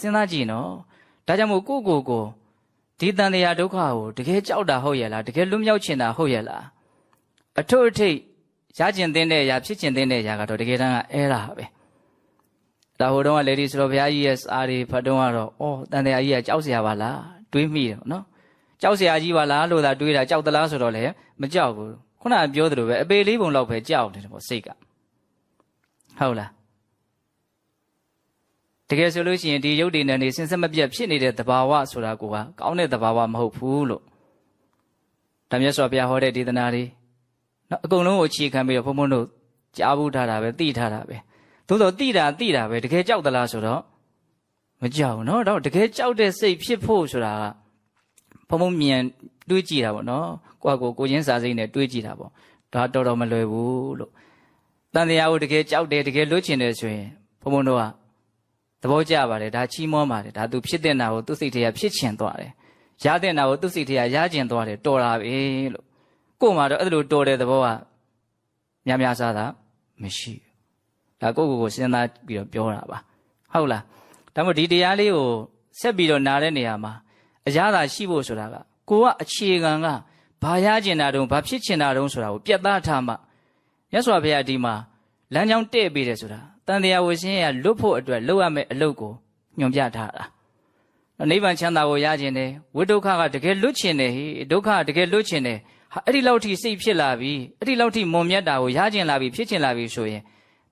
စဉ်းစားကြည့်နော်ဒါကြောင့်မို့ကိုကိုကိုဒီတန်တရားဒုက္ခကိုတကယ်ကြောက်တာဟုတ်ရဲ့လားတကယ်လွတ်မြောက်ချင်တာဟုတ်ရဲ့လားအထွတ်အထိပ်ရကျင်တဲ့အရာဖြစ်ကျင်တဲ့အရာကတော့တကယ်တမ်းကအဲ့ဒါပဲဒါဟိုတုန်းကလေဒီဆိုတော့ဘုရားကြီးရဲ့စာတွေဖတ်တုန်းကတော့အော်တန်တရားကြီးကကြောက်စရာပါလားတွေးမိတယ်နော်ကြောက်စရာကြီးပါလားလို့သာတွေးတာကြောက်သလားဆိုတော့လေမကြောက်ဘူးခုနကပြောသလိုပဲအပေလေးပုံလောက်ပဲကြောက်တယ်ပေါ့စိတ်ကဟုတ်လား တကယ်ဆိုလို့ရှိရင်ဒီရုပ်တည်နေနေစင်စက်မပြတ်ဖြစ်နေတဲ့သဘာဝဆိုတာကိုကကောင်းတဲ့သဘာဝမဟုတ်ဘူးလို့ဒါမြတ်စွာဘုရားဟောတဲ့ဒေသနာတွေနော်အကုန်လုံးကိုအခြေခံပြီးတော့ဘုံဘုံတို့ကြားဘူးထားတာပဲသိထားတာပဲသို့တော့သိတာသိတာပဲတကယ်ကြောက်သလားဆိုတော့မကြောက်ဘူးနော်တော့တကယ်ကြောက်တဲ့စိတ်ဖြစ်ဖို့ဆိုတာကဘုံဘုံမြန်တွေးကြည့်တာပေါ့နော်ကိုယ့်အကိုကိုချင်းစာစိတ်နဲ့တွေးကြည့်တာပေါ့ဒါတော်တော်မလွယ်ဘူးလို့တန်တရားကိုတကယ်ကြောက်တယ်တကယ်လွတ်ချင်တယ်ဆိုရင်ဘုံဘုံတို့က သဘောကျပါတယ်ဒါချီးမွမ်းပါတယ်ဒါသူဖြစ်တဲ့နာကိုသူ့စိတ်ထဲကဖြစ်ချင်သွားတယ်ရတဲ့နာကိုသူ့စိတ်ထဲကရကျင်သွားတယ်တော်တာပဲလို့ကို့မှာတော့အဲ့လိုတော်တဲ့သဘောကများများစားတာမရှိဘူးဒါကိုယ့်ကိုယ်ကိုစဉ်းစားပြီးတော့ပြောတာပါဟုတ်လားဒါမှမဟုတ်ဒီတရားလေးကိုဆက်ပြီးတော့နားတဲ့နေရာမှာအရသာရှိဖို့ဆိုတာကကိုကအခြေခံကဘာရကျင်တာတုံးဘာဖြစ်ချင်တာတုံးဆိုတာကိုပြတ်သားထားမှမြတ်စွာဘုရားဒီမှာ လမ်းကြောင်းတဲ့ပေးတယ်ဆိုတာတန်တရားဝရှင်ရလွတ်ဖို့အတွက်လုပ်ရမယ့်အလုပ်ကိုညွှန်ပြထားတာနော်နိဗ္ဗာန်ချမ်းသာကိုရခြင်းတယ်ဝိဒုက္ခကတကယ်လွတ်ချင်တယ်ဟိဒုက္ခကတကယ်လွတ်ချင်တယ်ဟာအဲ့ဒီလောက်ထိစိတ်ဖြစ်လာပြီအဲ့ဒီလောက်ထိမွန်မြတ်တာကိုရခြင်းလာပြီဖြစ်ခြင်းလာပြီဆိုရင်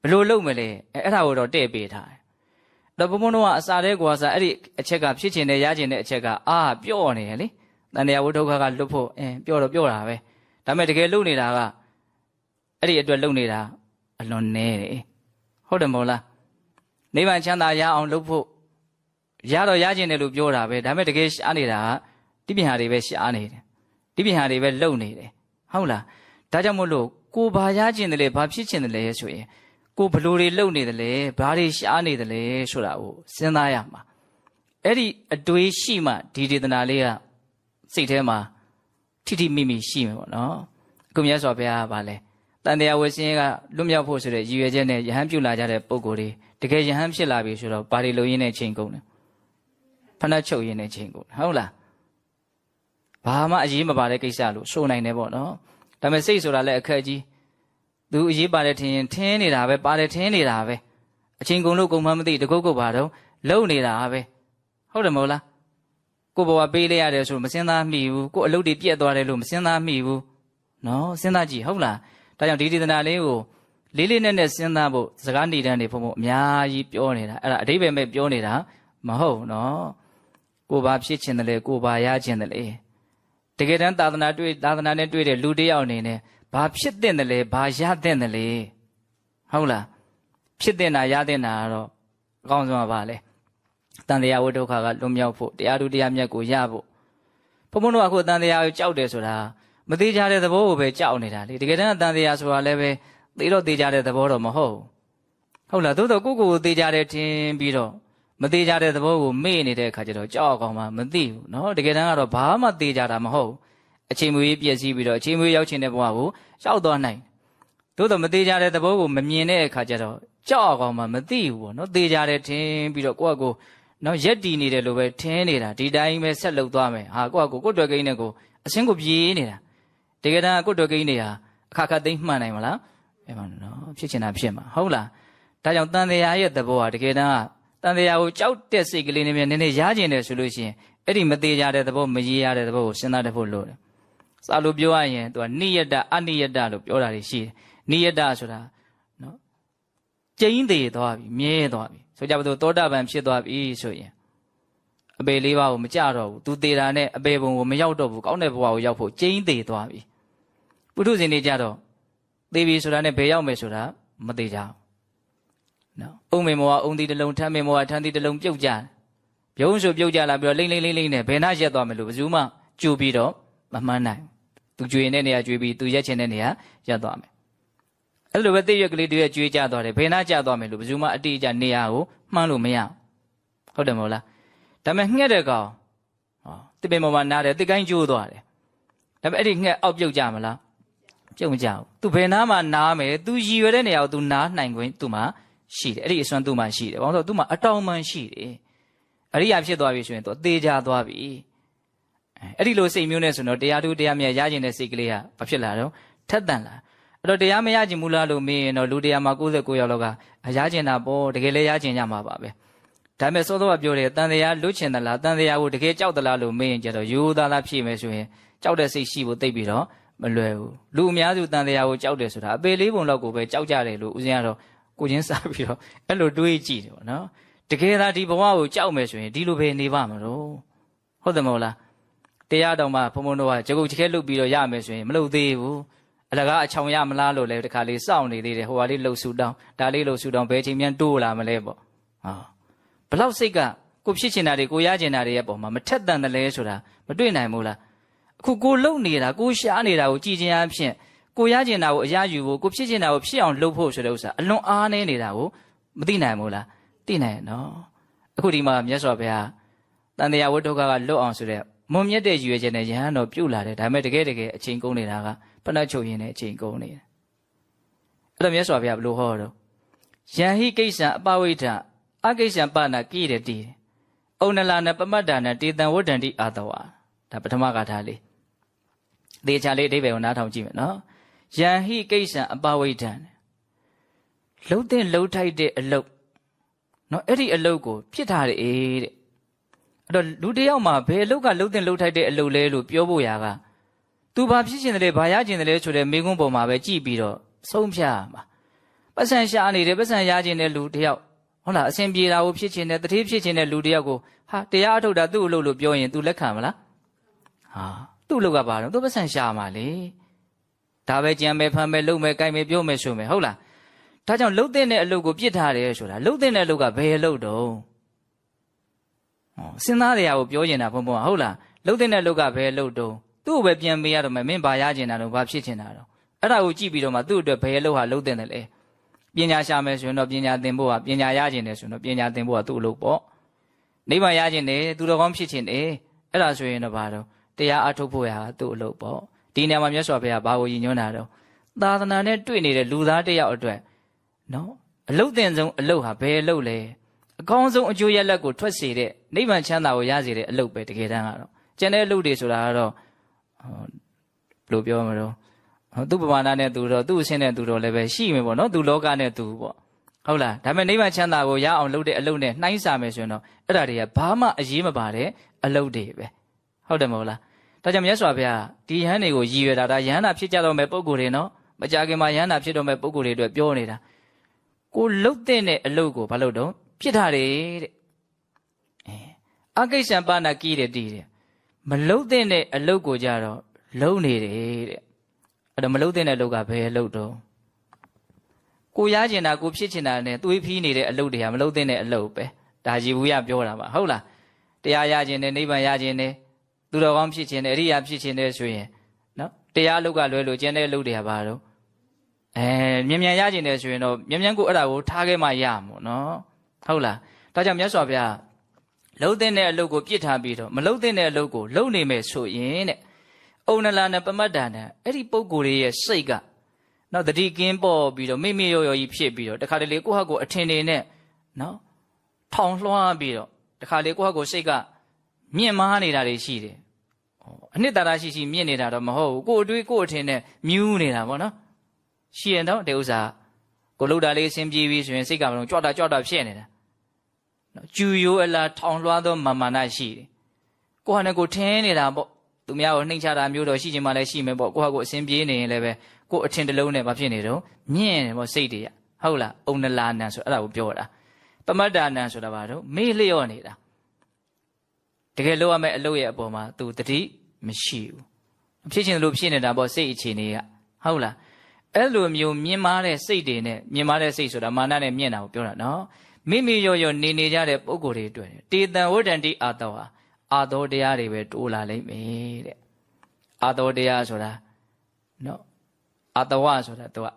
ဘယ်လိုလုပ်မလဲအဲ့အဲ့ဒါကိုတော့တဲ့ပေးထားတယ်တော့ဘုံဘုံတို့ကအစာတဲ့ကွာစားအဲ့ဒီအချက်ကဖြစ်ခြင်းနဲ့ရခြင်းတဲ့အချက်ကအာပြော့နေတယ်လေတန်တရားဝိဒုက္ခကလွတ်ဖို့အင်းပြောတော့ပြောတာပဲဒါပေမဲ့တကယ်လုပ်နေတာကအဲ့ဒီအတွက်လုပ်နေတာ အလွန်နည်းတယ်ဟုတ်တယ်မဟုတ်လားနိဗ္ဗာန်ချမ်းသာရအောင်လုပ်ဖို့ရတော့ရခြင်းတယ်လို့ပြောတာပဲဒါပေမဲ့တကယ်ရှားနေတာကတိပ္ပံဟာတွေပဲရှားနေတယ်တိပ္ပံဟာတွေပဲလုံနေတယ်ဟုတ်လားဒါကြောင့်မို့လို့ကိုဘာရခြင်းတယ်လဲဘာဖြစ်ခြင်းတယ်လဲဆိုရင်ကိုဘလို့တွေလုံနေတယ်လဲဘာတွေရှားနေတယ်လဲဆိုတာကိုစဉ်းစားရမှာအဲ့ဒီအတွေးရှိမှဒီဒေသနာလေးကစိတ်ထဲမှာထိထိမိမိရှိမှာပေါ့နော်အခုမြတ်စွာဘုရားကဗာလဲ တန်တရားဝဆင်းရဲကလွတ်မြောက်ဖို့ဆိုတဲ့ရည်ရွယ်ချက်နဲ့ယဟန်ပြုလာကြတဲ့ပုံကိုယ်တွေတကယ်ယဟန်ဖြစ်လာပြီဆိုတော့ဘာတွေလုံရင်းနဲ့ချိန်ကုန်တယ်ဖဏတ်ချုပ်ရင်းနဲ့ချိန်ကုန်တယ်ဟုတ်လားဘာမှအရေးမပါတဲ့ကိစ္စလို့ဆိုနိုင်တယ်ပေါ့နော်ဒါပေမဲ့စိတ်ဆိုတာလည်းအခက်ကြီးသူအရေးပါတယ်ထင်ရင်ထင်းနေတာပဲပါတယ်ထင်းနေတာပဲအချိန်ကုန်လို့ကုန်မှမသိတကုတ်ကုတ်ပါတော့လုံနေတာပဲဟုတ်တယ်မဟုတ်လားကိုဘဝပေးလိုက်ရတယ်ဆိုမစင်းသားမိဘူးကိုအလုပ်တွေပြက်သွားတယ်လို့မစင်းသားမိဘူးနော်စဉ်းစားကြည့်ဟုတ်လား ဒါကြောင့်ဒီဒေသနာလေးကိုလေးလေးနက်နက်စဉ်းစားဖို့စကားနေတန်းနေဖို့မို့အများကြီးပြောနေတာအဲ့ဒါအတိပ္ပယ်မဲ့ပြောနေတာမဟုတ်နော်ကိုဘာဖြစ်ချင်တယ်လဲကိုဘာရချင်တယ်လဲတကယ်တမ်းသာသနာတွေ့သာသနာနဲ့တွေ့တဲ့လူတစ်ယောက်အနေနဲ့ဘာဖြစ်တဲ့တယ်လဲဘာရတဲ့တယ်လဲဟုတ်လားဖြစ်တဲ့နာရတဲ့နာကတော့အကောင်းဆုံးပါလေတန်တရားဝိဒုက္ခကလွန်မြောက်ဖို့တရားသူတရားမြတ်ကိုရဖို့ဘုံဘုံတို့ကအခုတန်တရားကိုကြောက်တယ်ဆိုတာ မသေးကြတဲ့သဘောကိုပဲကြောက်နေတာလေတကယ်တမ်းအတန်တရားဆိုတာလည်းပဲသေတော့သေကြတဲ့သဘောတော့မဟုတ်ဟုတ်လားသို့တော့ကိုယ့်ကိုယ်ကိုသေကြတယ်ထင်ပြီးတော့မသေးကြတဲ့သဘောကိုမေ့နေတဲ့အခါကျတော့ကြောက်အောင်မှမသိဘူးเนาะတကယ်တမ်းကတော့ဘာမှသေကြတာမဟုတ်အချိန်မွေးပြည့်စည်ပြီးတော့အချိန်မွေးရောက်ချင်တဲ့ဘဝကိုရောက်သွားနိုင်သို့တော့မသေးကြတဲ့သဘောကိုမမြင်တဲ့အခါကျတော့ကြောက်အောင်မှမသိဘူးပေါ့เนาะသေကြတယ်ထင်ပြီးတော့ကိုယ့်အကိုနော်ရက်တီနေတယ်လို့ပဲထင်းနေတာဒီတိုင်းပဲဆက်လုပ်သွားမယ်ဟာကိုယ့်အကိုကိုယ့်တော်ကိန်းနဲ့ကိုအစင်းကိုပြေးနေတာ တကယ်တမ်းကိုတော်ကိန်းတွေဟာအခါခါသိမ့်မှန်နိုင်မလားအဲ့မှာနော်ဖြစ်ချင်တာဖြစ်မှာဟုတ်လားဒါကြောင့်တန်တရားရဲ့သဘောဟာတကယ်တမ်းကတန်တရားကိုကြောက်တဲ့စိတ်ကလေးနဲ့နည်းနည်းရကျင်တယ်ဆိုလို့ရှိရင်အဲ့ဒီမသေးကြတဲ့သဘောမရေးရတဲ့သဘောကိုစဉ်းစားတတ်ဖို့လိုတယ်စာလို့ပြောရရင်သူကနိယတအနိယတလို့ပြောတာတွေရှိတယ်နိယတဆိုတာနော်ကျိန်းသေးသွားပြီမြဲသွားပြီဆိုကြပါစို့သောတာပန်ဖြစ်သွားပြီဆိုရင်အပေလေးပါးကိုမကြတော့ဘူးသူသေးတာနဲ့အပေဘုံကိုမရောက်တော့ဘူးကောင်းတဲ့ဘဝကိုရောက်ဖို့ကျိန်းသေးသွားပြီ ပုထုဇဉ်တွေကြတော့သေပြီဆိုတာနဲ့ဘယ်ရောက်မယ်ဆိုတာမသေးကြဘူးနော်အုံမေမောကအုံတီတစ်လုံးထမ်းမေမောကထမ်းတီတစ်လုံးပြုတ်ကြတယ်ပြုံးဆိုပြုတ်ကြလာပြီးတော့လိမ့်လိမ့်လိမ့်လိမ့်နဲ့ဘယ်နှရက်သွားမယ်လို့ဘယ်သူမှကြိုပြီးတော့မမှန်းနိုင်ဘူးသူကြွေတဲ့နေရာကြွေပြီးသူရက်ချင်တဲ့နေရာရက်သွားမယ်အဲ့လိုပဲသိရက်ကလေးတွေကြွေးကြသွားတယ်ဘယ်နှကြသွားမယ်လို့ဘယ်သူမှအတိအကျနေရာကိုမှန်းလို့မရဘူးဟုတ်တယ်မဟုတ်လားဒါပေမဲ့ငှက်တဲ့ကောင်ဟောတစ်ပင်ပေါ်မှာနားတယ်တစ်ကိုင်းကျိုးသွားတယ်ဒါပေမဲ့အဲ့ဒီငှက်အောက်ပြုတ်ကြမလား ပြုတ်မကြဘူးသူဘယ်နားမှာနားမယ်သူရည်ရွယ်တဲ့နေရာကိုသူနားနိုင်ခွင့်သူမှာရှိတယ်အဲ့ဒီအစွမ်းသူမှာရှိတယ်ဘာလို့လဲဆိုတော့သူမှာအတောင်မှန်ရှိတယ်အရိယာဖြစ်သွားပြီဆိုရင်သူသေချာသွားပြီအဲအဲ့ဒီလိုစိတ်မျိုးနဲ့ဆိုတော့တရားသူတရားမြတ်ရကျင်တဲ့စိတ်ကလေးကဘာဖြစ်လာတော့ထက်တန်လာအဲ့တော့တရားမရကျင်ဘူးလားလို့မေးရင်တော့လူတရားမှာ69ယောက်လောက်ကရကျင်တာပေါ့တကယ်လည်းရကျင်ကြမှာပါပဲဒါပေမဲ့စောစောကပြောတယ်တန်တရားလွတ်ချင်သလားတန်တရားကိုတကယ်ကြောက်သလားလို့မေးရင်ကျတော့ယူသားသားဖြေမယ်ဆိုရင်ကြောက်တဲ့စိတ်ရှိဖို့သိပြီးတော့ မလွယ်ဘူးလူအများစုတန်တရားကိုကြောက်တယ်ဆိုတာအပေလေးပုံလောက်ကိုပဲကြောက်ကြတယ်လို့ဦးဇင်းကတော့ကိုချင်းစားပြီးတော့အဲ့လိုတွေးကြည့်တယ်ပေါ့နော်တကယ်သာဒီဘဝကိုကြောက်မယ်ဆိုရင်ဒီလိုပဲနေပါမလို့ဟုတ်တယ်မဟုတ်လားတရားတော်မှာဘုံဘုံတို့ကကြကုတ်ချခဲလုတ်ပြီးတော့ရမယ်ဆိုရင်မလုတ်သေးဘူးအလကားအချောင်ရမလားလို့လည်းတခါလေးစောင့်နေသေးတယ်ဟိုဟာလေးလှုပ်ဆူတောင်းဒါလေးလှုပ်ဆူတောင်းဘယ်ချိန်မြန်တိုးလာမလဲပေါ့ဟာဘလောက်စိတ်ကကိုဖြစ်ချင်တာတွေကိုရချင်တာတွေရဲ့ပုံမှာမထက်တန်တယ်လဲဆိုတာမတွေ့နိုင်ဘူးလား အခုကိုလုံနေတာကိုရှားနေတာကိုကြည်ချင်အဖြစ်ကိုရချင်တာကိုအရယူဖို့ကိုဖြစ်ချင်တာကိုဖြစ်အောင်လုပ်ဖို့ဆိုတဲ့ဥစ္စာအလွန်အားနည်းနေတာကိုမသိနိုင်ဘူးလားသိနိုင်ရနော်အခုဒီမှာမြတ်စွာဘုရားတန်တရားဝတ္ထုကကလွတ်အောင်ဆိုတဲ့မွန်မြတ်တဲ့ရည်ရွယ်ချက်နဲ့ယဟန်တော်ပြုတ်လာတယ်ဒါပေမဲ့တကယ်တကယ်အချိန်ကုန်နေတာကဖဏချုပ်ရင်နဲ့အချိန်ကုန်နေတယ်အဲ့တော့မြတ်စွာဘုရားဘယ်လိုဟောတော့ယံဟိကိစ္စံအပဝိဒ္ဓအကိစ္စံပနာကိရတိဩနလာနပမတ္တာနတေတံဝဋ္ဌန္တိအာတဝါဒါပထမကထာလေး သေချာလေးအဓိပ္ပာယ်ကိုနားထောင်ကြည့်မယ်နော်ယံဟိကိစ္စံအပဝိဒ္ဓံလှုပ်တဲ့လှုပ်ထိုက်တဲ့အလုတ်နော်အဲ့ဒီအလုတ်ကိုဖြစ်ထားတယ်တဲ့အဲ့တော့လူတစ်ယောက်မှာဘယ်အလုတ်ကလှုပ်တဲ့လှုပ်ထိုက်တဲ့အလုတ်လဲလို့ပြောဖို့ရာကသူဘာဖြစ်ရှင်တယ်လဲဘာရကျင်တယ်လဲဆိုတဲ့မိကုန်းပေါ်မှာပဲကြည့်ပြီးတော့ဆုံးဖြတ်ရမှာပတ်စံရှာနေတယ်ပတ်စံရကျင်တဲ့လူတစ်ယောက်ဟုတ်လားအစဉ်ပြေတာကိုဖြစ်ချင်တယ်တတိဖြစ်ချင်တဲ့လူတစ်ယောက်ကိုဟာတရားအထုတ်တာသူ့အလုပ်လို့ပြောရင် तू လက်ခံမလားဟာ သူ့အလုပ်ကဘာလို့ तू ပတ်စံရှာမှာလေဒါပဲကြံပဲဖမ်းပဲလုံပဲကြိုက်ပဲပြောမယ်ဆိုမယ်ဟုတ်လားဒါကြောင့်လှုပ်တဲ့အလုပ်ကိုပြစ်ထားတယ်ဆိုတာလှုပ်တဲ့အလုပ်ကဘယ်အလုပ်တုံးဟောစဉ်းစားရကိုပြောနေတာဘုံဘုံဟုတ်လားလှုပ်တဲ့အလုပ်ကဘယ်အလုပ်တုံးသူ့ကိုပဲပြန်ပေးရတော့မယ်မင်းဘာရကျင်တာတော့ဘာဖြစ်ချင်တာတော့အဲ့ဒါကိုကြည့်ပြီးတော့မှသူ့အတွက်ဘယ်အလုပ်ဟာလှုပ်တဲ့တယ်လဲပညာရှာမယ်ဆိုရင်တော့ပညာသင်ဖို့ကပညာရကျင်တယ်ဆိုရင်တော့ပညာသင်ဖို့ကသူ့အလုပ်ပေါ့နိဗ္ဗာန်ရကျင်တယ်သူတော်ကောင်းဖြစ်ချင်တယ်အဲ့ဒါဆိုရင်တော့ဘာတော့ တရားအထုတ်ဖို့ရာသူ့အလုပ်ပေါ့ဒီနေရာမှာမြတ်စွာဘုရားဘာကိုယဉ်ညွန်းတာတော့သာသနာနဲ့တွေ့နေတဲ့လူသားတစ်ယောက်အတွက်နော်အလုတ်တင်ဆုံးအလုတ်ဟာဘယ်အလုတ်လဲအကောင်းဆုံးအကျိုးရလဒ်ကိုထွက်စေတဲ့နိဗ္ဗာန်ချမ်းသာကိုရစေတဲ့အလုတ်ပဲတကယ်တမ်းကတော့ကျန်တဲ့အလုတ်တွေဆိုတာကတော့ဟိုဘယ်လိုပြောမလို့သူ့ပမာဏနဲ့သူတော့သူ့အဆင့်နဲ့သူတော့လည်းပဲရှိမယ်ပေါ့နော်သူလောကနဲ့သူပေါ့ဟုတ်လားဒါပေမဲ့နိဗ္ဗာန်ချမ်းသာကိုရအောင်လုပ်တဲ့အလုပ်နဲ့နှိုင်းစာမယ်ဆိုရင်တော့အဲ့ဒါတွေကဘာမှအရေးမပါတဲ့အလုပ်တွေပဲဟုတ်တယ်မဟုတ်လား ဒါကြောင့်မြတ်စွာဘုရားဒီယဟန်တွေကိုရည်ရွယ်တာဒါယဟန်နာဖြစ်ကြတော့မဲ့ပုံကိုယ်တွေနော်မကြခင်မှာယဟန်နာဖြစ်တော့မဲ့ပုံကိုယ်တွေအတွက်ပြောနေတာကိုလှုပ်တဲ့အလုပ်ကိုဘာလို့တော့ဖြစ်ထားတယ်တဲ့အဲအကိစ္စံပါဏကိတဲ့တည်တယ်မလှုပ်တဲ့အလုပ်ကိုကြတော့လုံနေတယ်တဲ့အဲ့တော့မလှုပ်တဲ့အလုပ်ကဘယ်အလုပ်တော့ကိုရကျင်တာကိုဖြစ်ချင်တာနဲ့သွေးဖီးနေတဲ့အလုပ်တွေဟာမလှုပ်တဲ့အလုပ်ပဲဒါကြည်ဘူးရပြောတာပါဟုတ်လားတရားရကျင်တယ်နိဗ္ဗာန်ရကျင်တယ် သူတော်ကောင်းဖြစ်ခြင်းနဲ့အရိယာဖြစ်ခြင်းနဲ့ဆိုရင်နော်တရားအလုပ်ကလွဲလို့ကျန်တဲ့အလုပ်တွေကဘာလို့အဲမြန်မြန်ရခြင်းနဲ့ဆိုရင်တော့မြန်မြန်ကိုအဲ့ဒါကိုထားခဲ့မှရမှာနော်ဟုတ်လားဒါကြောင့်မြတ်စွာဘုရားလှုပ်တဲ့အလုပ်ကိုပြစ်ထားပြီးတော့မလှုပ်တဲ့အလုပ်ကိုလှုပ်နေမယ်ဆိုရင်တဲ့အုံနလာနဲ့ပမတ်တာနဲ့အဲ့ဒီပုံကိုယ်ရဲ့စိတ်ကနော်တတိကင်းပေါ်ပြီးတော့မိမိရောရောကြီးဖြစ်ပြီးတော့တခါတလေကိုယ့်ဟာကိုယ်အထင်နေနဲ့နော်ထောင်လွှားပြီးတော့တခါလေကိုယ့်ဟာကိုယ်စိတ်က မြင့်မားနေတာတွေရှိတယ်အနှစ်သာရရှိရှိမြင့်နေတာတော့မဟုတ်ဘူးကိုယ်အတွေးကိုယ်အထင်နဲ့မြူးနေတာပေါ့နော်ရှိရင်တော့ဒီဥစ္စာကိုလှုပ်တာလေးအဆင်ပြေပြီဆိုရင်စိတ်ကမလို့ကြွတာကြွတာဖြစ်နေတာနော်ကျူရိုးအလားထောင်လွှားသောမာမာနရှိတယ်ကိုဟာနဲ့ကိုထင်းနေတာပေါ့သူများကိုနှိမ့်ချတာမျိုးတော့ရှိချင်မှလည်းရှိမယ်ပေါ့ကိုဟာကိုအဆင်ပြေနေရင်လည်းပဲကိုအထင်တလုံးနဲ့မဖြစ်နေတော့မြင့်နေပေါ့စိတ်တွေကဟုတ်လားအုံနလာနံဆိုအဲ့ဒါကိုပြောတာပမတ္တာနံဆိုတာဘာတော့မေ့လျော့နေတာတ ကယ်လို့ရမယ့်အလုပ်ရဲ့အပေါ်မှာ तू တတိမရှိဘူးဖြစ်ချင်လို့ဖြစ်နေတာပေါ့စိတ်အခြေအနေကဟုတ်လားအဲ့လိုမျိုးမြင်မာတဲ့စိတ်တွေနဲ့မြင်မာတဲ့စိတ်ဆိုတာမာနနဲ့မြင်တာကိုပြောတာနော်မိမိရောရောနေနေကြတဲ့ပုံကိုယ်တွေတွေ့တယ်တေတံဝတ္တန်တိအာတောဟာအာသောတရားတွေပဲတိုးလာလိမ့်မယ်တဲ့အာသောတရားဆိုတာနော်အာတဝဆိုတာသူက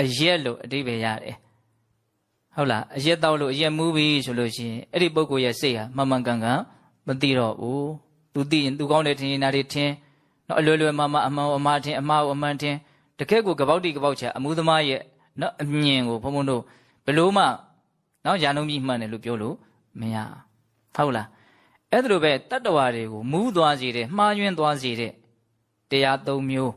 အရက်လို့အတိပ္ပယ်ရတယ် ဟုတ်လားအရက်တောက်လို့အရက်မူးပြီဆိုလို့ရှိရင်အဲ့ဒီပုဂ္ဂိုလ်ရဲ့စိတ်ဟာမှန်မှန်ကန်ကန်မသိတော့ဘူးသူသိရင်သူကောင်းတဲ့ထင်ရင်နာတွေထင်နော်အလွယ်လွယ်မှမှအမှန်အမှားထင်အမှားကိုအမှန်ထင်တကယ့်ကိုကပောက်တိကပောက်ချာအမှုသမားရဲ့နော်အမြင်ကိုဘုံဘုံတို့ဘယ်လို့မှနော်ယာနုံကြီးမှန်တယ်လို့ပြောလို့မမရဟုတ်လားအဲ့ဒါလိုပဲတတ္တဝါတွေကိုမူးသွားစေတဲ့မှားယွင်းသွားစေတဲ့တရား၃မျိုး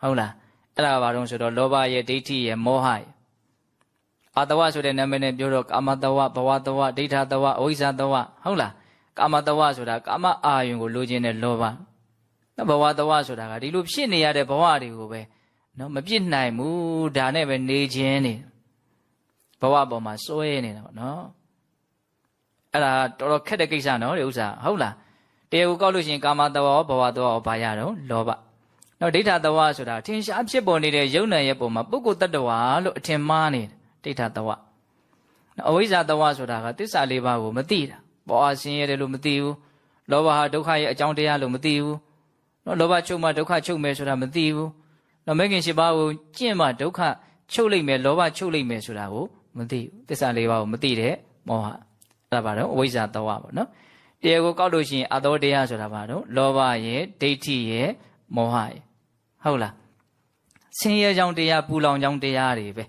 ဟုတ်လားအဲ့ဒါဘာလို့ဆိုတော့လောဘရဲ့ဒိဋ္ဌိရဲ့မောဟရဲ့ အာတဝဆိုတဲ့နာမည်နဲ့ပြောတော့ကာမတဝဘဝတဝဒိဋ္ဌတဝအဝိဇ္ဇတဝဟုတ်လားကာမတဝဆိုတာကာမအာယုံကိုလိုချင်တဲ့လောဘနော်ဘဝတဝဆိုတာကဒီလိုဖြစ်နေရတဲ့ဘဝတွေကိုပဲနော်မပြစ်နိုင်ဘူးဒါနဲ့ပဲနေခြင်းနေဘဝပေါ်မှာစွဲနေတာပေါ့နော်အဲ့ဒါတော်တော်ခက်တဲ့ကိစ္စနော်ဒီဥစ္စာဟုတ်လားတရားကိုကောက်လို့ရှိရင်ကာမတဝရောဘဝတဝရောဘာရတော့လောဘနော်ဒိဋ္ဌတဝဆိုတာထင်ရှားဖြစ်ပေါ်နေတဲ့ယုံ nant ရဲ့ပုံမှာပုဂ္ဂိုလ်တ attva လို့အထင်မှားနေ ဒိဋ္ဌတဝနော်အဝိဇ္ဇာတဝဆိုတာကသစ္စာလေးပါးကိုမသိတာပေါ်အဆင်းရဲတယ်လို့မသိဘူးလောဘဟာဒုက္ခရဲ့အကြောင်းတရားလို့မသိဘူးနော်လောဘချုပ်မှဒုက္ခချုပ်မယ်ဆိုတာမသိဘူးနော်မဂ်ခင်ရှိပါးကိုကျင့်မှဒုက္ခချုပ်လိုက်မယ်လောဘချုပ်လိုက်မယ်ဆိုတာကိုမသိဘူးသစ္စာလေးပါးကိုမသိတဲ့မောဟအဲ့ဒါပါတော့အဝိဇ္ဇာတဝပေါ့နော်တရားကိုကောက်လို့ရှိရင်အသောတရားဆိုတာပါတော့လောဘရဲ့ဒိဋ္ဌိရဲ့မောဟရဲ့ဟုတ်လားဆင်းရဲကြောင်းတရားပူလောင်ကြောင်းတရားတွေပဲ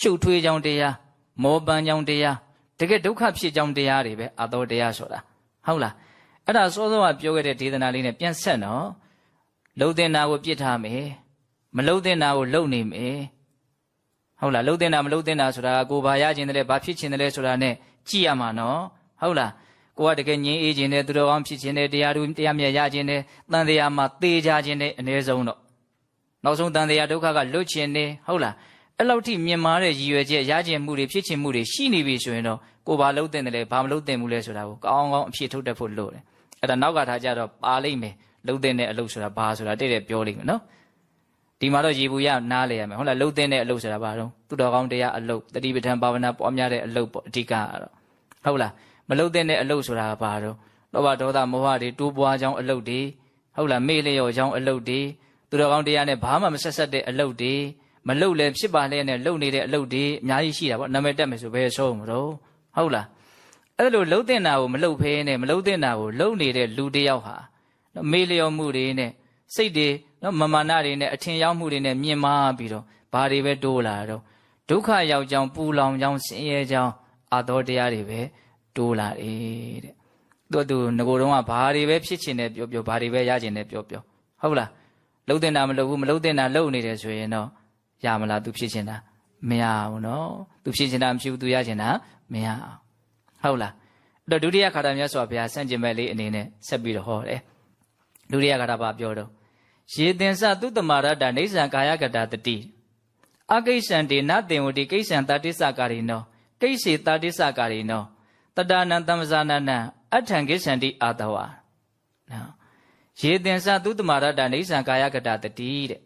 ရှုပ်ထွေးကြောင်းတရားမောပန်းကြောင်းတရားတကယ်ဒုက္ခဖြစ်ကြောင်းတရားတွေပဲအသောတရားဆိုတာဟုတ်လားအဲ့ဒါစောစောကပြောခဲ့တဲ့ဒေသနာလေးနဲ့ပြန်ဆက်နော်လှုပ်တဲ့နာကိုပြစ်ထားမယ်မလှုပ်တဲ့နာကိုလှုပ်နေမယ်ဟုတ်လားလှုပ်တဲ့နာမလှုပ်တဲ့နာဆိုတာကကိုဘာရခြင်းတည်းဘာဖြစ်ခြင်းတည်းဆိုတာနဲ့ကြည့်ရမှာနော်ဟုတ်လားကိုကတကယ်ငြင်းအေးခြင်းနဲ့သူတော်ကောင်းဖြစ်ခြင်းနဲ့တရားသူတရားမြတ်ရခြင်းနဲ့တန်တရားမှာသေကြခြင်းနဲ့အ ਨੇ ဆုံးတော့နောက်ဆုံးတန်တရားဒုက္ခကလွတ်ခြင်းနဲ့ဟုတ်လား အဲ့လောက်ထိမြင်မာတဲ့ရည်ရွယ်ချက်ရခြင်းမှုတွေဖြစ်ခြင်းမှုတွေရှိနေပြီဆိုရင်တော့ကိုဘာလုံးတင်တယ်လဲဘာမလုံးတင်ဘူးလဲဆိုတာကိုကောင်းကောင်းအဖြစ်ထုတ်တတ်ဖို့လိုတယ်အဲ့ဒါနောက်ကထားကြတော့ပါလိမ့်မယ်လုံးတင်တဲ့အလုပ်ဆိုတာဘာဆိုတာတိတ်တဲ့ပြောလိမ့်မယ်နော်ဒီမှာတော့ရေဘူးရနားလေရမယ်ဟုတ်လားလုံးတင်တဲ့အလုပ်ဆိုတာဘာတော့သူတော်ကောင်းတရားအလုပ်တတိပဋ္ဌာန်ဘာဝနာပွားများတဲ့အလုပ်ပေါ့အဓိကကတော့ဟုတ်လားမလုံးတဲ့အလုပ်ဆိုတာကဘာတော့လောဘဒေါသမောဟတွေတိုးပွားကြောင်းအလုပ်တွေဟုတ်လားမေ့လျော့ကြောင်းအလုပ်တွေသူတော်ကောင်းတရားနဲ့ဘာမှမဆက်ဆက်တဲ့အလုပ်တွေ မလုတ်လဲဖြစ်ပါလဲနဲ့လုံနေတဲ့အလုပ်တွေအများကြီးရှိတာပေါ့နာမည်တက်မယ်ဆိုဘယ်ဆုံးမလို့ဟုတ်လားအဲ့လိုလှုပ်တဲ့နာကိုမလှုပ်ဖဲနဲ့မလှုပ်တဲ့နာကိုလှုပ်နေတဲ့လူတစ်ယောက်ဟာနော်မေးလျော်မှုတွေနဲ့စိတ်တွေနော်မမာနတွေနဲ့အထင်ရောက်မှုတွေနဲ့မြင်မာပြီးတော့ဘာတွေပဲတိုးလာတော့ဒုက္ခရောက်ကြောင်းပူလောင်ကြောင်းဆင်းရဲကြောင်းအာသောတရားတွေပဲတိုးလာတယ်တဲ့သူကသူငကိုယ်တုံးကဘာတွေပဲဖြစ်ချင်တယ်ပြောပြောဘာတွေပဲရချင်တယ်ပြောပြောဟုတ်လားလှုပ်တဲ့နာမလှုပ်ဘူးမလှုပ်တဲ့နာလှုပ်နေတယ်ဆိုရင်တော့ ရမလား तू ဖြစ်ချင်တာမရဘူးနော် तू ဖြစ်ချင်တာမရှိဘူး तू ရချင်တာမရအောင်ဟုတ်လားအဲ့တော့ဒုတိယခါတာမြတ်စွာဘုရားစန့်ကျင်မဲ့လေးအနေနဲ့ဆက်ပြီးတော့ဟောတယ်ဒုတိယခါတာဘာပြောတော့ရေသင်္စသုတ္တမာရတနေဆံကာယကတာတတိအကိစ္ဆံတေနတင်ဝတိကိစ္ဆံတတိစ္စကာရိနောကိစ္စေတတိစ္စကာရိနောတတနံတမ္ပဇာနနံအထံကိစ္ဆံတိအာတဝါနော်ရေသင်္စသုတ္တမာရတနေဆံကာယကတာတတိတဲ့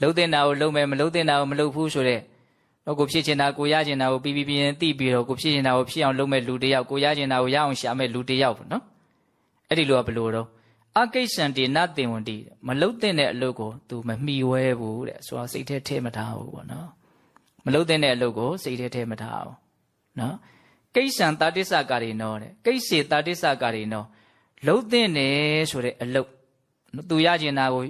လှုပ်တဲ့နာကိုလှုပ်မယ်မလှုပ်တဲ့နာကိုမလှုပ်ဘူးဆိုတဲ့တော့ကိုဖြစ်ချင်တာကိုရချင်တာကိုပြီးပြီးပြင်းသိပြီးတော့ကိုဖြစ်ချင်တာကိုဖြစ်အောင်လုပ်မဲ့လူတစ်ယောက်ကိုရချင်တာကိုရအောင်ရှာမဲ့လူတစ်ယောက်ပေါ့နော်အဲ့ဒီလိုကဘယ်လိုတော့အကိစ္ဆန်တေနတင်ဝန်တိမလှုပ်တဲ့အလုပ်ကို तू မမှီဝဲဘူးတဲ့ဆိုတော့စိတ်ထဲထဲမထားဘူးပေါ့နော်မလှုပ်တဲ့အလုပ်ကိုစိတ်ထဲထဲမထားဘူးနော်ကိစ္ဆန်တာတိစ္စကာရီနောတဲ့ကိစ္စေတာတိစ္စကာရီနောလှုပ်တဲ့နေဆိုတဲ့အလုပ်သူရချင်တာကို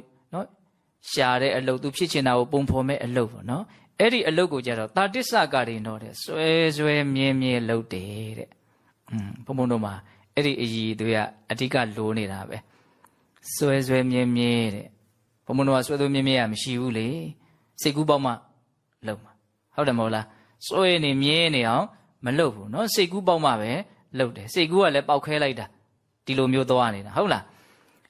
ရှာတဲ့အလုပ်သူဖြစ်ချင်တာကိုပုံဖော်မဲ့အလုပ်ပေါ့နော်အဲ့ဒီအလုပ်ကိုကြတော့တာတစ္ဆကတွေတော့တဲ့ဆွဲဆွဲမြဲမြဲလုပ်တယ်တဲ့อืมဘုံဘုံတို့မှာအဲ့ဒီအည်တွေကအဓိကလိုနေတာပဲဆွဲဆွဲမြဲမြဲတဲ့ဘုံဘုံတို့ကဆွဲဆွဲမြဲမြဲရမရှိဘူးလေစိတ်ကူးပေါက်မှလုပ်မှာဟုတ်တယ်မဟုတ်လားဆွဲနေမြဲနေအောင်မလုပ်ဘူးเนาะစိတ်ကူးပေါက်မှပဲလုပ်တယ်စိတ်ကူးကလည်းပေါက်ခဲလိုက်တာဒီလိုမျိုးသွားနေတာဟုတ်လား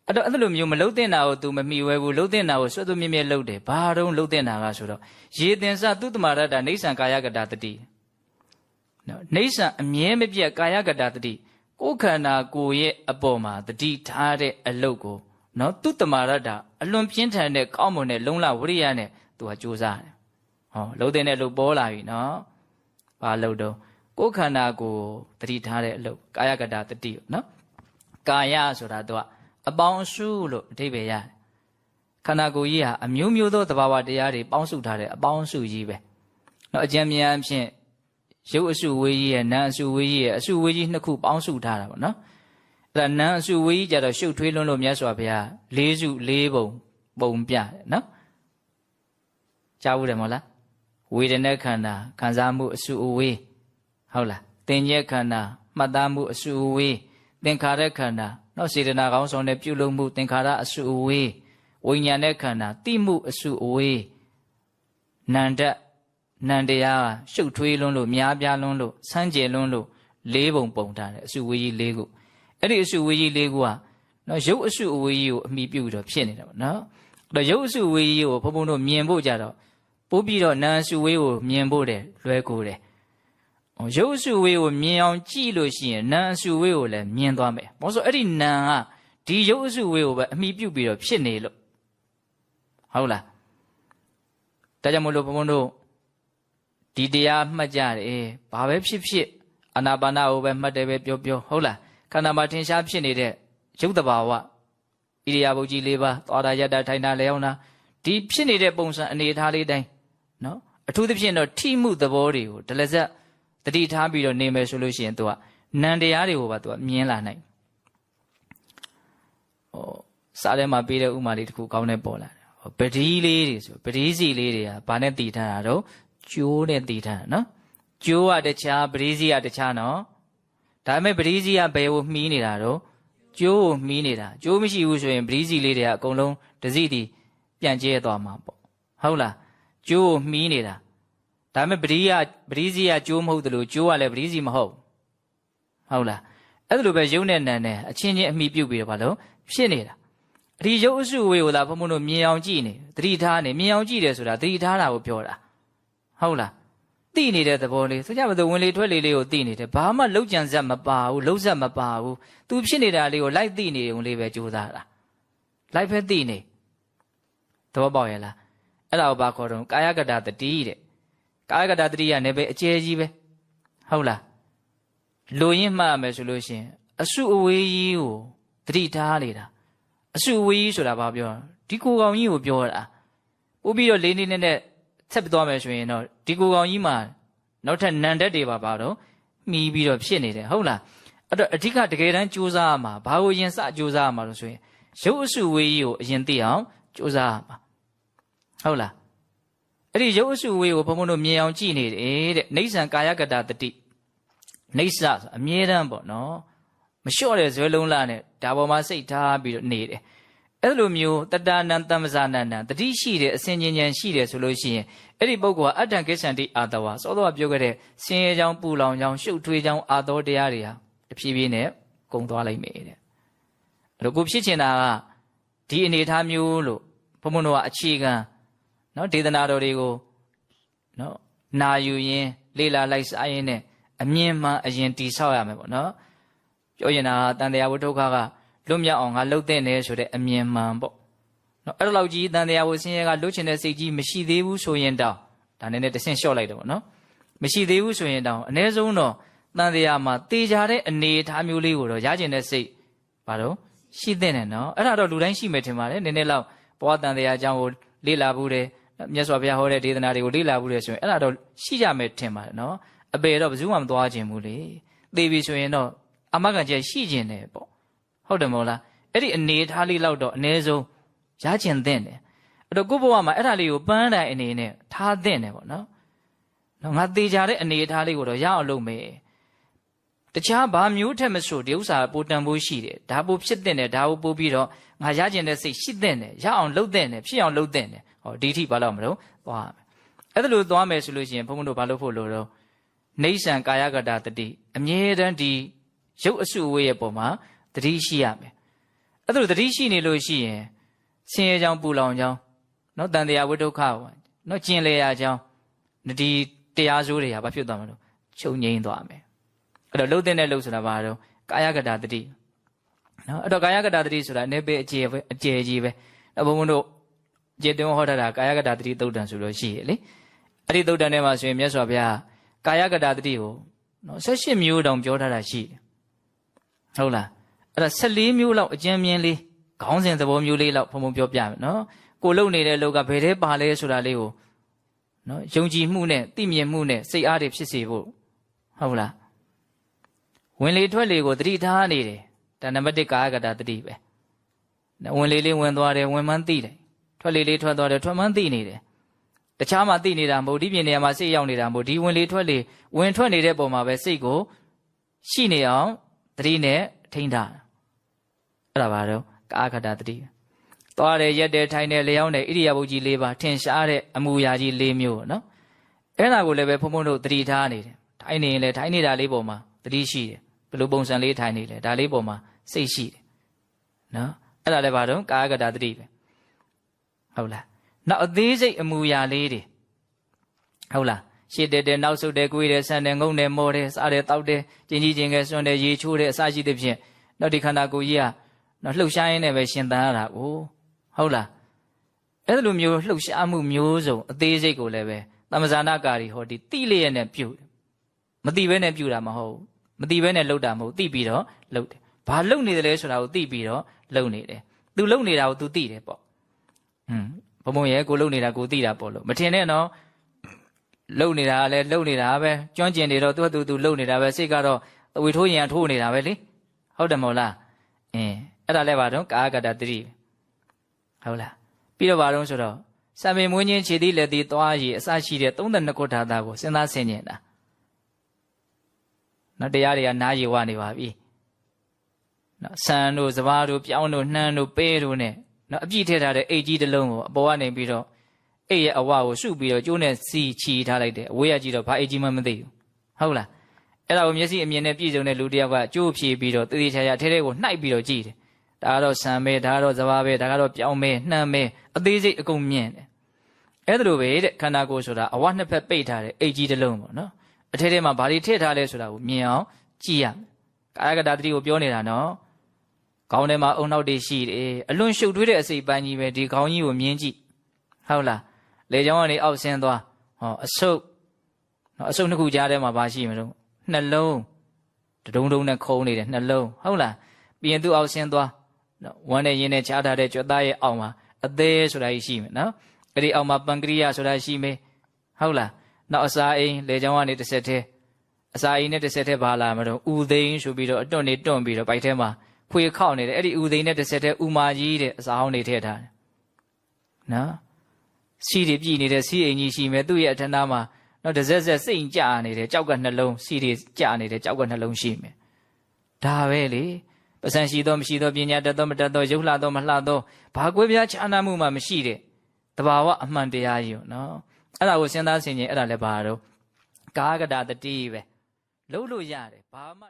အဲ့တော့အဲ့လိုမျိုးမလှုပ်တဲ့နာကို तू မမိဝဲဘူးလှုပ်တဲ့နာကိုဆွတ်သွမြဲမြဲလှုပ်တယ်ဘာတော့လှုပ်တဲ့နာကဆိုတော့ရေတင်စသုတ္တမရတ္တနေဆံကာယကတာတတိနော်နေဆံအမြဲမပြတ်ကာယကတာတတိကိုယ်ခန္ဓာကိုယ်ရဲ့အပေါ်မှာတတိထားတဲ့အလုတ်ကိုနော်သုတ္တမရတ္တအလွန်ပြင်းထန်တဲ့ကောင်းမွန်တဲ့လုံလဝရိယနဲ့ तू ကကြိုးစားတယ်ဟောလှုပ်တဲ့နဲ့လှုပ်ပေါ်လာပြီနော်ဘာလှုပ်တော့ကိုယ်ခန္ဓာကိုယ်တတိထားတဲ့အလုတ်ကာယကတာတတိနော်ကာယဆိုတာ तू က အပေါင်းအစုလို့အဓိပ္ပာယ်ရတယ်ခန္ဓာကိုယ်ကြီးဟာအမျိုးမျိုးသောသဘာဝတရားတွေပေါင်းစုထားတဲ့အပေါင်းအစုကြီးပဲနော်အကြံဉာဏ်ဖြင့်ရုပ်အစုဝေးကြီးရဲ့နာမ်အစုဝေးကြီးရဲ့အစုဝေးကြီးနှစ်ခုပေါင်းစုထားတာပေါ့နော်အဲ့ဒါနာမ်အစုဝေးကြီးကြတော့ရှုပ်ထွေးလွန်းလို့မြတ်စွာဘုရားလေးစုလေးပုံပုံပြတယ်နော်ကြားဘူးတယ်မဟုတ်လားဝေဒနာခန္ဓာခံစားမှုအစုအဝေးဟုတ်လားသင်ညက်ခန္ဓာမှတ်သားမှုအစုအဝေးသင်္ခါရခန္ဓာ နော်စေတနာကောင်းဆောင်တဲ့ပြုလုပ်မှုသင်္ခါရအစုအဝေးဝိညာဉ်နဲ့ခန္ဓာတိမှုအစုအဝေးနန္ဒနန္တရားရှုပ်ထွေးလွန်းလို့များပြားလွန်းလို့ဆန်းကျယ်လွန်းလို့လေးပုံပုံထားတယ်အစုဝေးကြီးလေးခုအဲ့ဒီအစုဝေးကြီးလေးခုကနော်ရုပ်အစုအဝေးကြီးကိုအမိပြုပြီးတော့ဖြစ်နေတာပေါ့နော်အဲ့တော့ရုပ်အစုအဝေးကြီးကိုဘုံဘုံတို့မြင်ဖို့ကြတော့ပို့ပြီးတော့နာမ်အစုဝေးကိုမြင်ဖို့တယ်လွဲကိုတယ်ဟော ရုပ်အစုဝေးကိုမြင်အောင်ကြည့်လို့ရှိရင်နာမ်အစုဝေးကိုလည်းမြင်သွားမယ်။ဘာလို့ဆိုအဲ့ဒီနာမ်ကဒီရုပ်အစုဝေးကိုပဲအမိပြုပြီးတော့ဖြစ်နေလို့ဟုတ်လား။ဒါကြောင့်မို့လို့ဘုံဘုံတို့ဒီတရားမှတ်ကြတယ်။ဘာပဲဖြစ်ဖြစ်အာနာပါနာကိုပဲမှတ်တယ်ပဲပြောပြောဟုတ်လား။ခန္ဓာမှာထင်ရှားဖြစ်နေတဲ့ရုပ်တဘာဝဣရိယာပုတ်ကြီး၄ပါးသွားတာယတ္တထိုင်တာလျောင်းတာဒီဖြစ်နေတဲ့ပုံစံအနေအထားလေးတိုင်းနော်အထူးသဖြင့်တော့ထိမှုသဘောတွေကိုဒလဇက် တတိထားပြီးတော့နေမယ်ဆိုလို့ရှိရင်သူကနံတရားတွေကိုပါသူကမြင်လာနိုင်ဟောစားထဲမှာပေးတဲ့ဥမာလေးတစ်ခုကောင်းနေပေါ်လာတယ်ဟောပတိလေးတွေဆိုပတိစီလေးတွေကဘာနဲ့တည်ထားတာတော့ကျိုးနဲ့တည်ထားတာနော်ကျိုးကတခြားပတိစီကတခြားနော်ဒါပေမဲ့ပတိစီကဘယ်ကိုမှီးနေတာတော့ကျိုးကိုမှီးနေတာကျိုးမရှိဘူးဆိုရင်ပတိစီလေးတွေကအကုန်လုံးတစည်းတည်ပြန်ကျဲသွားမှာပေါ့ဟုတ်လားကျိုးကိုမှီးနေတာ ဒါပေမဲ့ပတိယပတိစီကကျိုးမဟုတ်တယ်လို့ကျိုးကလည်းပတိစီမဟုတ်ဟုတ်လားအဲ့ဒါလိုပဲယုံနဲ့နံနဲ့အချင်းချင်းအမိပြုတ်ပြီးတော့ဘာလို့ဖြစ်နေတာအဒီယုတ်အစုဝေကိုလာဘုံဘုံတို့မြင်အောင်ကြည့်နေသတိထားနေမြင်အောင်ကြည့်တယ်ဆိုတာသတိထားတာကိုပြောတာဟုတ်လားသိနေတဲ့သဘောလေးဆိုကြပါတော့ဝင်လေထွက်လေလေးကိုသိနေတယ်ဘာမှလောက်ကြံစက်မပါဘူးလှုပ်ဆက်မပါဘူးသူဖြစ်နေတာလေးကိုလိုက်သိနေုံလေးပဲကြိုးစားတာလိုက်ဖက်သိနေသဘောပေါက်ရဲ့လားအဲ့ဒါကိုဘာခေါ်တော့ကာယကတတတိတဲ့ ကာယကတတတိကနေပဲအကျဲကြီးပဲဟုတ်လားလိုရင်းမှတ်ရမယ်ဆိုလို့ရှိရင်အစုအဝေးကြီးကိုသတိထားနေတာအစုအဝေးကြီးဆိုတာဘာပြောဒီကိုကောင်ကြီးကိုပြောတာပို့ပြီးတော့လေးလေးနဲ့နဲ့ဆက်ပြသွားမယ်ဆိုရင်တော့ဒီကိုကောင်ကြီးမှာနောက်ထပ်နန္တက်တွေပါပါတော့မှီးပြီးတော့ဖြစ်နေတယ်ဟုတ်လားအဲ့တော့အဓိကတကယ်တမ်းကြိုးစားရမှာဘာကိုရင်စကြိုးစားရမှာလို့ဆိုရင်ရုပ်အစုဝေးကြီးကိုအရင်သိအောင်ကြိုးစားရမှာဟုတ်လား အဲ့ဒီရုပ်အစုဝေးကိုဘုံဘုံတို့မြင်အောင်ကြည့်နေတယ်တဲ့နေဆံကာယကတတတိနေဆဆိုအမြဲတမ်းပေါ့နော်မလျှော့တဲ့ဇွဲလုံးလာနဲ့ဒါပေါ်မှာစိတ်ထားပြီးတော့နေတယ်အဲ့လိုမျိုးတတနံတမ္မဇာနန္တတတိရှိတယ်အစဉ်ချင်းချင်းရှိတယ်ဆိုလို့ရှိရင်အဲ့ဒီပုဂ္ဂိုလ်ကအတ္တကိစ္ဆန္တိအာတဝါစောတော့ပြောခဲ့တဲ့ဆင်းရဲကြောင်းပူလောင်ကြောင်းရှုပ်ထွေးကြောင်းအာသောတရားတွေဟာတဖြည်းဖြည်းနဲ့ကုန်သွားလိုက်မယ်တဲ့အဲ့တော့ကိုဖြစ်ချင်တာကဒီအနေအထားမျိုးလို့ဘုံဘုံတို့ကအခြေခံ နော်ဒေသနာတော်တွေကိုနော်နာယူရင်းလေ့လာလိုက်စားရင်းနဲ့အမြင်မှန်အရင်တိဆောက်ရမယ်ပေါ့နော်ပြောရင်တာတန်တရားဝိဒုက္ခကလွတ်မြောက်အောင်ငါလှုပ်တဲ့နေဆိုတဲ့အမြင်မှန်ပေါ့နော်အဲ့လိုလောက်ကြီးတန်တရားဝဆင်းရဲကလွတ်ချင်တဲ့စိတ်ကြီးမရှိသေးဘူးဆိုရင်တောင်ဒါနဲ့နဲ့တဆင့်လျှော့လိုက်တော့ပေါ့နော်မရှိသေးဘူးဆိုရင်တောင်အ ਨੇ ဆုံးတော့တန်တရားမှာတေချာတဲ့အနေအထားမျိုးလေးကိုတော့ရကျင်တဲ့စိတ်ဘာလို့ရှိတဲ့နဲ့နော်အဲ့ဒါတော့လူတိုင်းရှိမယ်ထင်ပါတယ်နည်းနည်းလောက်ဘဝတန်တရားအကြောင်းကိုလေ့လာဘူးတယ် မြတ်စွာဘုရားဟောတဲ့ဒေသနာတွေကိုလေ့လာဘူးတယ်ဆိုရင်အဲ့ဒါတော့ရှိကြမယ်ထင်ပါတယ်နော်အပေတော့ဘယ်သူမှမသွားခြင်းဘူးလေသိပြီဆိုရင်တော့အမကန်ကျရှိခြင်းတယ်ပေါ့ဟုတ်တယ်မဟုတ်လားအဲ့ဒီအနေထားလေးလောက်တော့အ ਨੇ ဆုံးရကျင်သင့်တယ်အဲ့တော့ကိုယ့်ဘဝမှာအဲ့ဒါလေးကိုပန်းတိုင်အနေနဲ့ထားသင့်တယ်ပေါ့နော်နော်ငါသေးကြတဲ့အနေထားလေးကိုတော့ရအောင်လုပ်မယ်တခြားဘာမျိုးထက်မဆိုဒီဥစ္စာပိုတန်ဖို့ရှိတယ်ဒါပိုဖြစ်တဲ့တယ်ဒါကိုပို့ပြီးတော့ငါရကျင်တဲ့စိတ်ရှိတဲ့တယ်ရအောင်လုပ်တဲ့တယ်ဖြစ်အောင်လုပ်တဲ့တယ် ဟောဒီထိဘာလို့မလို့သွားမယ်အဲ့ဒါလို့သွားမယ်ဆိုလို့ရှိရင်ဘုန်းဘုန်းတို့ဘာလို့ဖို့လို့တော့နေဆံကာယကတာတတိအမြဲတမ်းဒီရုပ်အစုအဝေးရဲ့ပုံမှာတတိရှိရမယ်အဲ့ဒါလို့တတိရှိနေလို့ရှိရင်ဆင်းရဲကြောင်းပူလောင်ကြောင်းနော်တန်တရားဝိဒုက္ခနော်ကျင်လေရာကြောင်းဒီတရားစိုးတွေကဘာဖြစ်သွားမလို့ချုပ်ငိမ့်သွားမယ်အဲ့တော့လှုပ်တဲ့နဲ့လှုပ်ဆိုတာဘာတော့ကာယကတာတတိနော်အဲ့တော့ကာယကတာတတိဆိုတာအနေပဲအကျေပဲအကျေကြီးပဲအဲ့ဘုံဘုံတို့ ကျေတုံးဟောထားတာကာယကတာတတိသုတ်တံဆိုလို့ရှိရလေအဲ့ဒီသုတ်တံထဲမှာဆိုရင်မြတ်စွာဘုရားကာယကတာတတိကိုနော်၁၈မျိုးတောင်ပြောထားတာရှိတယ်ဟုတ်လားအဲ့ဒါ14မျိုးလောက်အကျဉ်းမြင်လေးခေါင်းစဉ်သဘောမျိုးလေးလောက်ဘုံဘုံပြောပြမယ်နော်ကိုလုံနေတဲ့လောကဘယ်ထဲပါလဲဆိုတာလေးကိုနော်ယုံကြည်မှုနဲ့သိမြင်မှုနဲ့စိတ်အားတွေဖြစ်စေဖို့ဟုတ်လားဝင်လေထွက်လေကိုသတိထားနေတယ်ဒါနံပါတ်1ကာယကတာတတိပဲဝင်လေလေးဝင်သွားတယ်ဝင်မှန်းသိတယ် ထွက်လေလေးထွက်သွားတယ်ထွက်မှန်းသိနေတယ်တခြားမှာသိနေတာမဟုတ်ဒီပြင်နေရာမှာစိတ်ရောက်နေတာမဟုတ်ဒီဝင်လေထွက်လေဝင်ထွက်နေတဲ့ပုံမှာပဲစိတ်ကိုရှိနေအောင်သတိနဲ့ထိန်းထားအဲ့ဒါပါတော့ကာခတသတိသွားတယ်ရက်တယ်ထိုင်တယ်လျောင်းတယ်ဣရိယာပုတ်ကြီး၄ပါးထင်ရှားတဲ့အမူအရာကြီး၄မျိုးနော်အဲ့ဒါကိုလည်းပဲဘုံဘုံတို့သတိထားနေတယ်ထိုင်နေရင်လည်းထိုင်နေတာလေးပေါ်မှာသတိရှိတယ်ဘယ်လိုပုံစံလေးထိုင်နေလဲဒါလေးပေါ်မှာစိတ်ရှိတယ်နော်အဲ့ဒါလည်းပါတော့ကာကတသတိပဲ ဟုတ်လားနောက်အသေးစိတ်အမူအရာလေးတွေဟုတ်လားရှစ်တဲ့တဲ့နောက်ဆုတ်တဲ့ကိုယ်တဲ့ဆန်တဲ့ငုံတဲ့မော်တဲ့စားတဲ့တောက်တဲ့ကျင်ကြီးကျင်ငယ်စွန့်တဲ့ရေချိုးတဲ့အစရှိတဲ့ဖြင့်နောက်ဒီခန္ဓာကိုယ်ကြီးကနော်လှုပ်ရှားရင်းနဲ့ပဲရှင်သန်ရတာကိုဟုတ်လားအဲ့လိုမျိုးလှုပ်ရှားမှုမျိုးစုံအသေးစိတ်ကိုလည်းပဲသမဇာနာကာရီဟောဒီတိလျက်နဲ့ပြုတ်မတိဘဲနဲ့ပြုတ်တာမဟုတ်မတိဘဲနဲ့လှုပ်တာမဟုတ်တိပြီးတော့လှုပ်တယ်ဘာလှုပ်နေတယ်လဲဆိုတာကိုသိပြီးတော့လှုပ်နေတယ်သူလှုပ်နေတာကို तू သိတယ်ပေါ့ဟွန်း ဘုံဘုံရဲ့ကိုလှုပ်နေတာကိုသိတာပေါ့လို့မထင်နဲ့နော်လှုပ်နေတာကလည်းလှုပ်နေတာပဲကျွမ်းကျင်နေတော့သူ့သူသူလှုပ်နေတာပဲစိတ်ကတော့သွေထိုးရင်ထိုးနေတာပဲလေဟုတ်တယ်မဟုတ်လားအင်းအဲ့ဒါလည်းပါတော့ကာကတတတိဟုတ်လားပြီးတော့ပါတော့ဆိုတော့စံပေမွေးချင်းခြေသီးလက်သီးသွားရည်အစရှိတဲ့32ခုထာတာကိုစဉ်းစားဆင်ခြင်တာနော်တရားတွေကနားရည်ဝနေပါပြီနော်ဆန်တို့စဘာတို့ပြောင်းတို့နှမ်းတို့ပဲတို့ ਨੇ နော်အပြည့်ထည့်ထားတဲ့အိတ်ကြီးတစ်လုံးကိုအပေါ်ကနေပြီးတော့အိတ်ရဲ့အဝကိုစုပြီးတော့ကျိုးနဲ့စီချီထားလိုက်တယ်အဝေးကကြည့်တော့ဘာအိတ်ကြီးမှမသိဘူးဟုတ်လားအဲ့ဒါကိုမျက်စိအမြင်နဲ့ပြည့်စုံတဲ့လူတစ်ယောက်ကကျိုးဖြေပြီးတော့တည်တည်ချာချာထဲထဲကိုနှိုက်ပြီးတော့ကြည့်တယ်ဒါကတော့ဆံမဲဒါကတော့စဘာပဲဒါကတော့ပြောင်းမဲနှမ်းမဲအသေးစိတ်အကုန်မြင်တယ်အဲ့ဒါလိုပဲတဲ့ခန္ဓာကိုယ်ဆိုတာအဝနှစ်ဖက်ပိတ်ထားတဲ့အိတ်ကြီးတစ်လုံးပေါ့နော်အထဲထဲမှာဘာတွေထည့်ထားလဲဆိုတာကိုမြင်အောင်ကြည့်ရမယ်ကာယကတာတတိကိုပြောနေတာနော် ခေါင်းထဲမှာအုံနောက်တွေရှိတယ်အလွန်ရှုပ်ထွေးတဲ့အစိတ်ပိုင်းကြီးပဲဒီခေါင်းကြီးကိုမြင်ကြည့်ဟုတ်လားလေချောင်းကနေအောက်ဆင်းသွားဟောအဆုပ်နော်အဆုပ်နှစ်ခုကြားထဲမှာဘာရှိမလို့နှလုံးတဒုံဒုံနဲ့ခုံးနေတယ်နှလုံးဟုတ်လားပြီးရင်သူ့အောက်ဆင်းသွားနော်ဝမ်းနဲ့ရင်းနဲ့ချားထားတဲ့ကြွက်သားရဲ့အောက်မှာအသေးဆိုတာရှိမယ်နော်အဲ့ဒီအောက်မှာပန်ကရိယဆိုတာရှိမယ်ဟုတ်လားနောက်အစာအိမ်လေချောင်းကနေတစ်ဆက်သေးအစာအိမ်နဲ့တစ်ဆက်သေးဘာလာမလို့ဥသိန်းဆိုပြီးတော့အတွန့်နေတွန့်ပြီးတော့ပိုက်ထဲမှာ ဖွေခောက်နေတယ်အဲ့ဒီဥသိန်းနဲ့တစ်ဆက်သေးဥမာကြီးတဲ့အစာဟောင်းနေထည့်ထားတယ်နော်စီတွေပြည်နေတဲ့စီအိမ်ကြီးရှိမယ်သူ့ရဲ့အထက်နားမှာနော်တစ်ဆက်ဆက်စိတ်ကြနေတယ်ကြောက်ကနှလုံးစီတွေကြနေတယ်ကြောက်ကနှလုံးရှိမယ်ဒါပဲလေပစံရှိသောမရှိသောပညာတတ်သောမတတ်သောရုပ်လှသောမလှသောဘာကွဲပြားခြားနားမှုမှမရှိတဲ့တဘာဝအမှန်တရားကြီးကိုနော်အဲ့ဒါကိုစဉ်းစားဆင်ခြင်အဲ့ဒါလည်းဘာတော့ကာကတာတတိပဲလုံးလို့ရတယ်ဘာမှ